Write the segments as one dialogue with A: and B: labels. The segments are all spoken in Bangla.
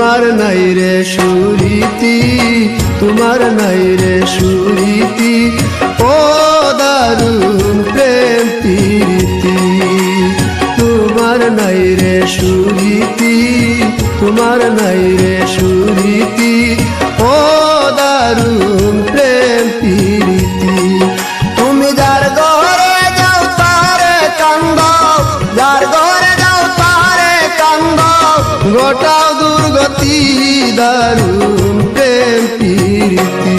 A: তোমার নাই রে সুরীতি, তোমার নাই রে সুরীতি, ও দারুণ প্রেম প্রীতি। তোমার নাই রে সুরীতি, তোমার নাই দারুণ প্রেম প্রীতি।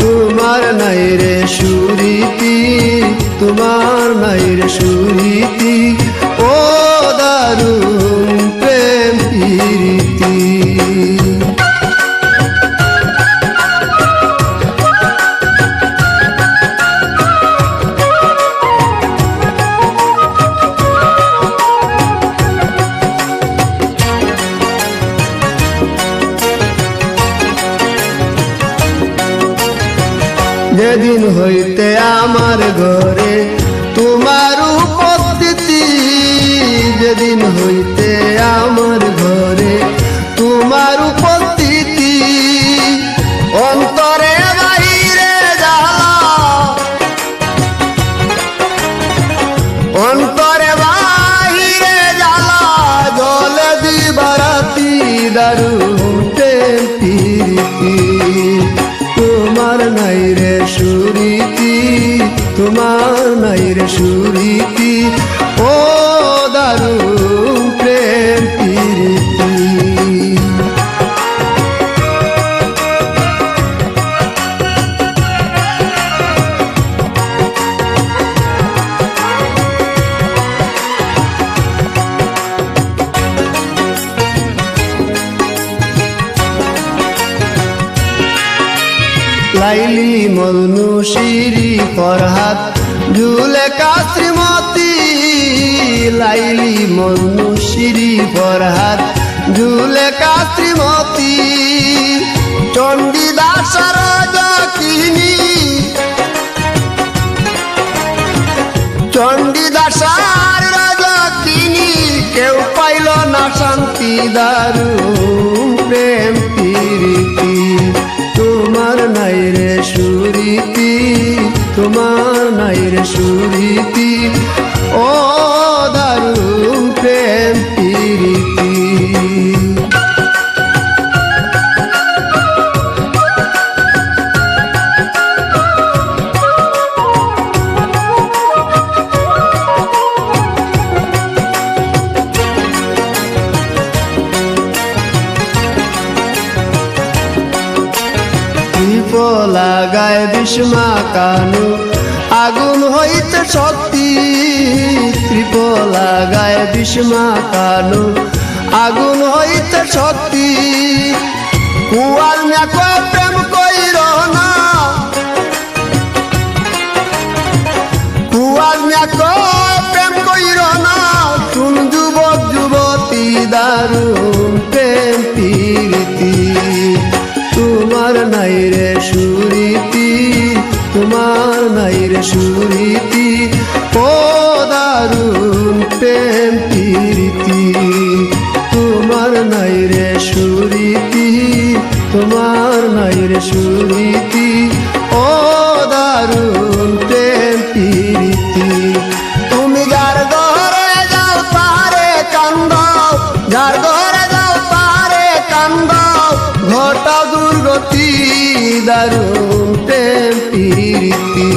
A: তোমার নাই রে সুরীতি তোমার নাই সুরীতি। যেদিন হইতে আমার ঘরে তোমার উপস্থিতি যেদিন হইতে তোমার নাই রে সুরীতি। ও লাইলি মজনু শিরি ফরহাদ ঝুলে কাশ্রীমতি লাইলি মজনু শিরি ফরহাদ ঝুলে কাশ্রীমতি চণ্ডীদাসর চণ্ডীদাসার রাজা কিনি কেউ পাইল না শান্তি দারুণ প্রেম প্রীতি সুরীতি তোমার নাই রে সুরীতি। দীপ লাগায় বিষ্মা কানু। আগুন হইতে শক্তি ত্রিপ লাগায় বিষ্মা কানু। আগুন হইতে শক্তি কুয়াল মেক প্রেম কইর না। কুয়াল মেক প্রেম কইর না। শুন যুবক, যুবতী দারুণ সুরীতি ও দারুণ প্রেম প্রীতি। তুমি যার ঘরে যাও, তারে কান্দ যার ঘরে যাও, তারে কান্দ ঘটা দুর্গতি, দারুণ প্রেম প্রীতি।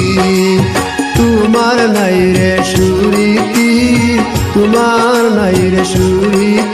A: তোমার নাই রে সুরীতি তোমার নাই রে সুরীতি